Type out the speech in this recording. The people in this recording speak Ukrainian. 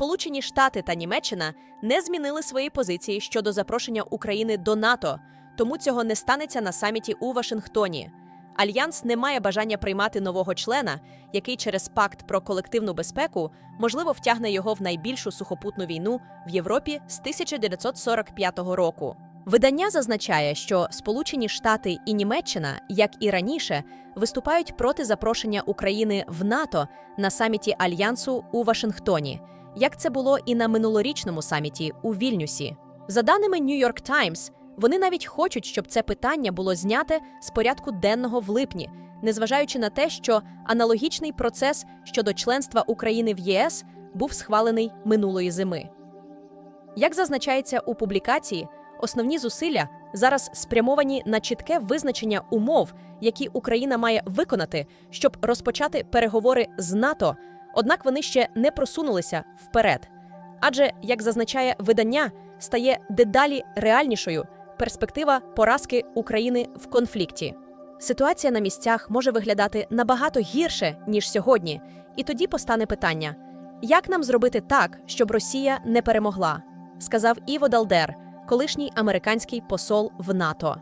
Сполучені Штати та Німеччина не змінили свої позиції щодо запрошення України до НАТО, тому цього не станеться на саміті у Вашингтоні. Альянс не має бажання приймати нового члена, який через пакт про колективну безпеку можливо втягне його в найбільшу сухопутну війну в Європі з 1945 року. Видання зазначає, що Сполучені Штати і Німеччина, як і раніше, виступають проти запрошення України в НАТО на саміті Альянсу у Вашингтоні, як це було і на минулорічному саміті у Вільнюсі. За даними New York Times, вони навіть хочуть, щоб це питання було зняте з порядку денного в липні, незважаючи на те, що аналогічний процес щодо членства України в ЄС був схвалений минулої зими. Як зазначається у публікації, основні зусилля зараз спрямовані на чітке визначення умов, які Україна має виконати, щоб розпочати переговори з НАТО, однак вони ще не просунулися вперед. Адже, як зазначає видання, стає дедалі реальнішою перспектива поразки України в конфлікті. Ситуація на місцях може виглядати набагато гірше, ніж сьогодні, і тоді постане питання: як нам зробити так, щоб Росія не перемогла? сказав Іво Далдер, колишній американський посол в НАТО.